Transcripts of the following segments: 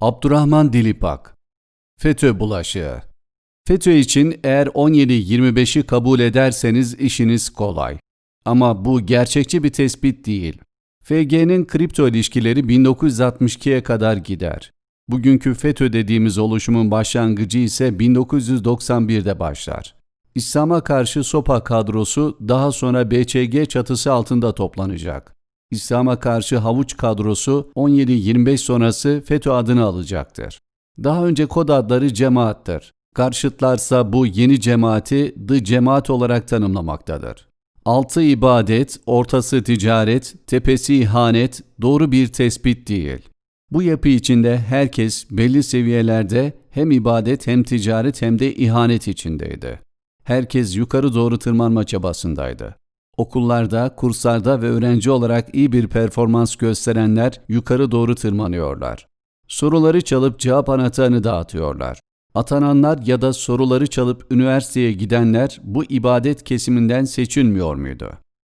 Abdurrahman Dilipak FETÖ bulaşığı FETÖ için eğer 17-25'i kabul ederseniz işiniz kolay. Ama bu gerçekçi bir tespit değil. FG'nin kripto ilişkileri 1962'ye kadar gider. Bugünkü FETÖ dediğimiz oluşumun başlangıcı ise 1991'de başlar. İslam'a karşı SOPA kadrosu daha sonra BÇG çatısı altında toplanacak. İslam'a karşı havuç kadrosu 17-25 sonrası FETÖ adını alacaktır. Daha önce kod adları cemaattir. Karşıtlarsa bu yeni cemaati The Cemaat olarak tanımlamaktadır. Altı ibadet, ortası ticaret, tepesi ihanet doğru bir tespit değil. Bu yapı içinde herkes belli seviyelerde hem ibadet hem ticaret hem de ihanet içindeydi. Herkes yukarı doğru tırmanma çabasındaydı. Okullarda, kurslarda ve öğrenci olarak iyi bir performans gösterenler yukarı doğru tırmanıyorlar. Soruları çalıp cevap anahtarını dağıtıyorlar. Atananlar ya da soruları çalıp üniversiteye gidenler bu ibadet kesiminden seçilmiyor muydu?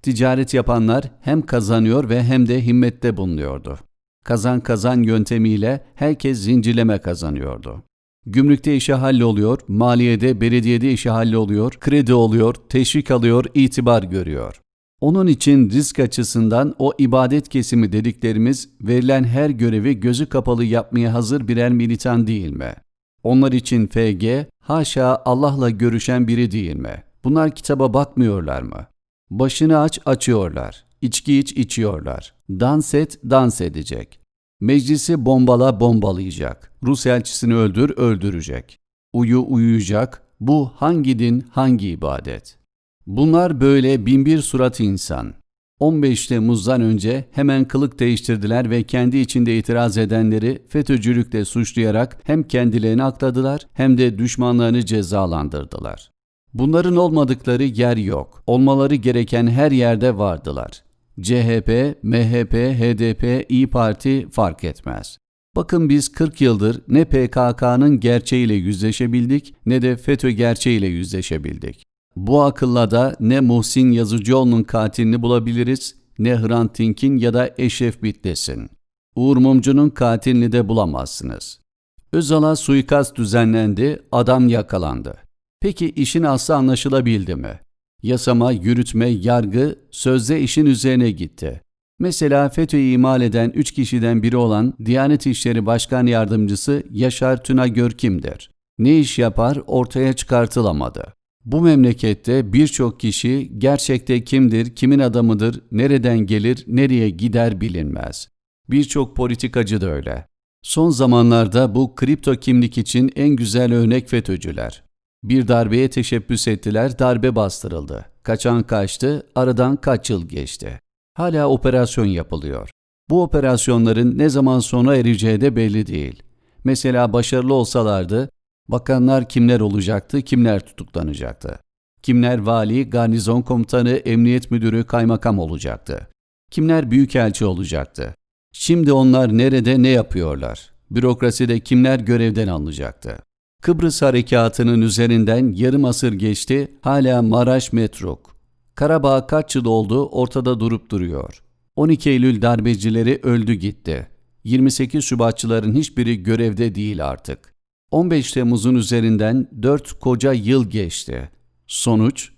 Ticaret yapanlar hem kazanıyor ve hem de himmette bulunuyordu. Kazan kazan yöntemiyle herkes zincirleme kazanıyordu. Gümrükte işe halloluyor, maliyede, belediyede işe halloluyor, kredi oluyor, teşvik alıyor, itibar görüyor. Onun için risk açısından o ibadet kesimi dediklerimiz verilen her görevi gözü kapalı yapmaya hazır birer militan değil mi? Onlar için FG, haşa Allah'la görüşen biri değil mi? Bunlar kitaba bakmıyorlar mı? Başını aç açıyorlar. İçki iç içiyorlar. Dans et dans edecek. Meclisi bombala bombalayacak. Rus elçisini öldür öldürecek. Uyu uyuyacak. Bu hangi din hangi ibadet? Bunlar böyle binbir surat insan. 15 Temmuz'dan önce hemen kılık değiştirdiler ve kendi içinde itiraz edenleri FETÖ'cülükle suçlayarak hem kendilerini akladılar hem de düşmanlarını cezalandırdılar. Bunların olmadıkları yer yok. Olmaları gereken her yerde vardılar. CHP, MHP, HDP, İyi Parti fark etmez. Bakın biz 40 yıldır ne PKK'nın gerçeğiyle yüzleşebildik ne de FETÖ gerçeğiyle yüzleşebildik. Bu akılla da ne Muhsin Yazıcıoğlu'nun katilini bulabiliriz ne Hrant Dink'in ya da Eşref Bitlis'in. Uğur Mumcu'nun katilini de bulamazsınız. Özal'a suikast düzenlendi, adam yakalandı. Peki işin aslı anlaşılabildi mi? Yasama, yürütme, yargı sözde işin üzerine gitti. Mesela FETÖ'yü imal eden üç kişiden biri olan Diyanet İşleri Başkan Yardımcısı Yaşar Tünagör kimdir? Ne iş yapar ortaya çıkartılamadı. Bu memlekette birçok kişi gerçekte kimdir, kimin adamıdır, nereden gelir, nereye gider bilinmez. Birçok politikacı da öyle. Son zamanlarda bu kripto kimlik için en güzel örnek FETÖ'cüler. Bir darbeye teşebbüs ettiler, darbe bastırıldı. Kaçan kaçtı, aradan kaç yıl geçti. Hala operasyon yapılıyor. Bu operasyonların ne zaman sona ereceği de belli değil. Mesela başarılı olsalardı, bakanlar kimler olacaktı, kimler tutuklanacaktı? Kimler vali, garnizon komutanı, emniyet müdürü, kaymakam olacaktı? Kimler büyükelçi olacaktı? Şimdi onlar nerede ne yapıyorlar? Bürokraside kimler görevden alınacaktı? Kıbrıs harekatının üzerinden yarım asır geçti, hala Maraş metruk. Karabağ kaç yıl oldu ortada durup duruyor. 12 Eylül darbecileri öldü gitti. 28 Şubatçıların hiçbiri görevde değil artık. 15 Temmuz'un üzerinden 4 koca yıl geçti. Sonuç?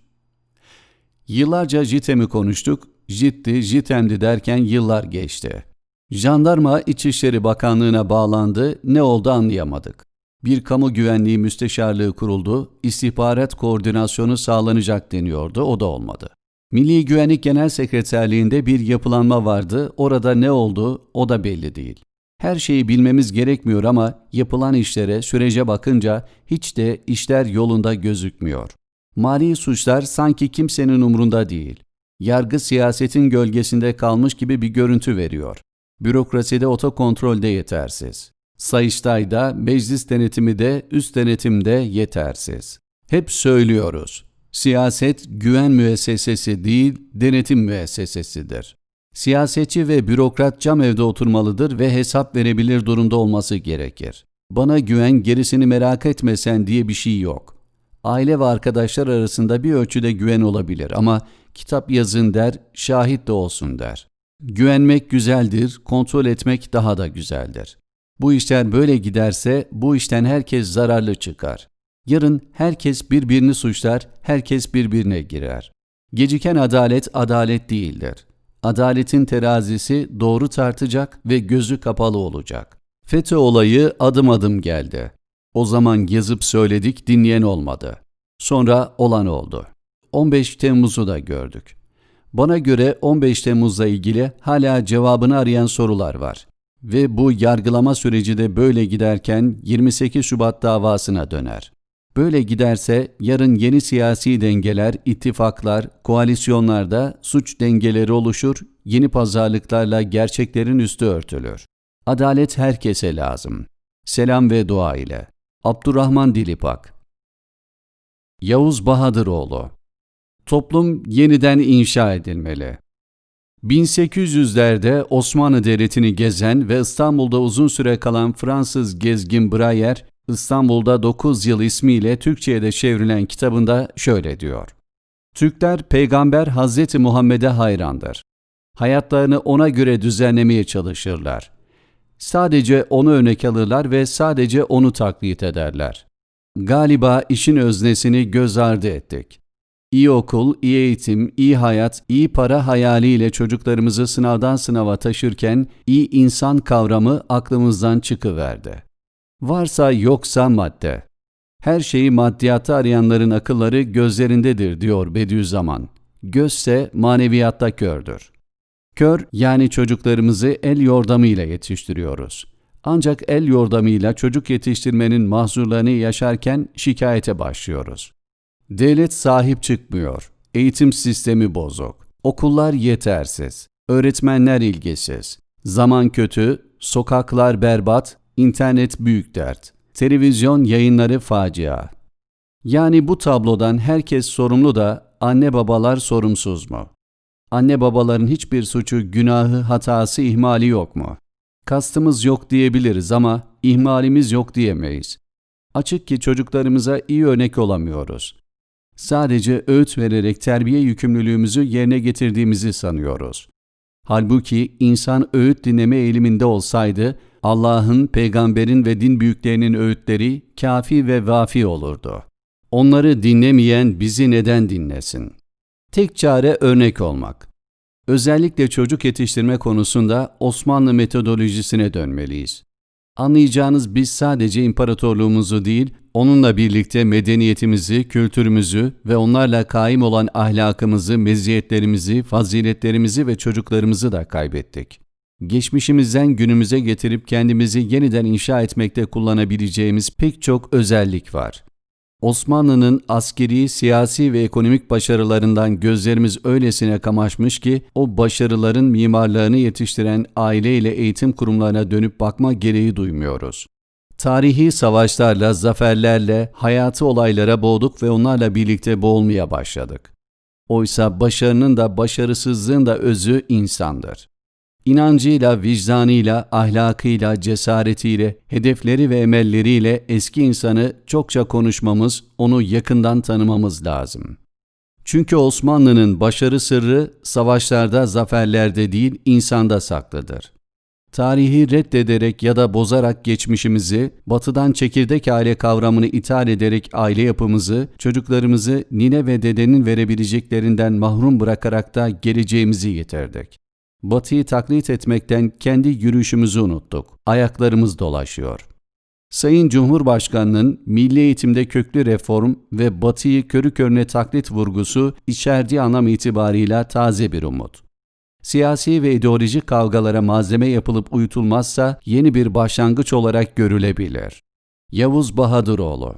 Yıllarca JITEM'i konuştuk, JIT'ti, JITEM'di derken yıllar geçti. Jandarma İçişleri Bakanlığı'na bağlandı, ne oldu anlayamadık. Bir kamu güvenliği müsteşarlığı kuruldu, istihbarat koordinasyonu sağlanacak deniyordu, o da olmadı. Milli Güvenlik Genel Sekreterliğinde bir yapılanma vardı, orada ne oldu o da belli değil. Her şeyi bilmemiz gerekmiyor ama yapılan işlere, sürece bakınca hiç de işler yolunda gözükmüyor. Mali suçlar sanki kimsenin umrunda değil. Yargı siyasetin gölgesinde kalmış gibi bir görüntü veriyor. Bürokraside otokontrolde yetersiz. Sayıştay'da, meclis denetimi de, üst denetimde yetersiz. Hep söylüyoruz. Siyaset güven müessesesi değil, denetim müessesesidir. Siyasetçi ve bürokrat cam evde oturmalıdır ve hesap verebilir durumda olması gerekir. Bana güven gerisini merak etmesen diye bir şey yok. Aile ve arkadaşlar arasında bir ölçüde güven olabilir ama kitap yazın der, şahit de olsun der. Güvenmek güzeldir, kontrol etmek daha da güzeldir. Bu işler böyle giderse bu işten herkes zararlı çıkar. Yarın herkes birbirini suçlar, herkes birbirine girer. Geciken adalet adalet değildir. Adaletin terazisi doğru tartacak ve gözü kapalı olacak. FETÖ olayı adım adım geldi. O zaman yazıp söyledik dinleyen olmadı. Sonra olan oldu. 15 Temmuz'u da gördük. Bana göre 15 Temmuz'la ilgili hala cevabını arayan sorular var. Ve bu yargılama süreci de böyle giderken 28 Şubat davasına döner. Böyle giderse yarın yeni siyasi dengeler, ittifaklar, koalisyonlarda suç dengeleri oluşur, yeni pazarlıklarla gerçeklerin üstü örtülür. Adalet herkese lazım. Selam ve dua ile. Abdurrahman Dilipak Yavuz Bahadıroğlu Toplum yeniden inşa edilmeli. 1800'lerde Osmanlı Devleti'ni gezen ve İstanbul'da uzun süre kalan Fransız gezgin Brayer, İstanbul'da 9 yıl ismiyle Türkçe'ye de çevrilen kitabında şöyle diyor. Türkler Peygamber Hazreti Muhammed'e hayrandır. Hayatlarını ona göre düzenlemeye çalışırlar. Sadece onu örnek alırlar ve sadece onu taklit ederler. Galiba işin öznesini göz ardı ettik. İyi okul, iyi eğitim, iyi hayat, iyi para hayaliyle çocuklarımızı sınavdan sınava taşırken iyi insan kavramı aklımızdan çıkıverdi. Varsa yoksa madde. Her şeyi maddiyata arayanların akılları gözlerindedir diyor Bediüzzaman. Gözse maneviyatta kördür. Kör yani çocuklarımızı el yordamıyla yetiştiriyoruz. Ancak el yordamıyla çocuk yetiştirmenin mahzurlarını yaşarken şikayete başlıyoruz. Devlet sahip çıkmıyor. Eğitim sistemi bozuk. Okullar yetersiz. Öğretmenler ilgisiz. Zaman kötü, sokaklar berbat, internet büyük dert. Televizyon yayınları facia. Yani bu tablodan herkes sorumlu da anne babalar sorumsuz mu? Anne babaların hiçbir suçu, günahı, hatası, ihmali yok mu? Kastımız yok diyebiliriz ama ihmalimiz yok diyemeyiz. Açık ki çocuklarımıza iyi örnek olamıyoruz. Sadece öğüt vererek terbiye yükümlülüğümüzü yerine getirdiğimizi sanıyoruz. Halbuki insan öğüt dinleme eğiliminde olsaydı Allah'ın, peygamberin ve din büyüklerinin öğütleri kafi ve vafi olurdu. Onları dinlemeyen bizi neden dinlesin? Tek çare örnek olmak. Özellikle çocuk yetiştirme konusunda Osmanlı metodolojisine dönmeliyiz. Anlayacağınız biz sadece imparatorluğumuzu değil, onunla birlikte medeniyetimizi, kültürümüzü ve onlarla kaim olan ahlakımızı, meziyetlerimizi, faziletlerimizi ve çocuklarımızı da kaybettik. Geçmişimizden günümüze getirip kendimizi yeniden inşa etmekte kullanabileceğimiz pek çok özellik var. Osmanlı'nın askeri, siyasi ve ekonomik başarılarından gözlerimiz öylesine kamaşmış ki o başarıların mimarlarını yetiştiren aile ile eğitim kurumlarına dönüp bakma gereği duymuyoruz. Tarihi savaşlarla, zaferlerle, hayatı olaylara boğduk ve onlarla birlikte boğulmaya başladık. Oysa başarının da başarısızlığın da özü insandır. İnancıyla, vicdanıyla, ahlakıyla, cesaretiyle, hedefleri ve emelleriyle eski insanı çokça konuşmamız, onu yakından tanımamız lazım. Çünkü Osmanlı'nın başarı sırrı savaşlarda, zaferlerde değil, insanda saklıdır. Tarihi reddederek ya da bozarak geçmişimizi, batıdan çekirdek aile kavramını ithal ederek aile yapımızı, çocuklarımızı nine ve dedenin verebileceklerinden mahrum bırakarak da geleceğimizi yitirdik. Batı'yı taklit etmekten kendi yürüyüşümüzü unuttuk. Ayaklarımız dolaşıyor. Sayın Cumhurbaşkanı'nın milli eğitimde köklü reform ve Batı'yı körü körüne taklit vurgusu içerdiği anlam itibarıyla taze bir umut. Siyasi ve ideolojik kavgalara malzeme yapılıp uyutulmazsa yeni bir başlangıç olarak görülebilir. Yavuz Bahadıroğlu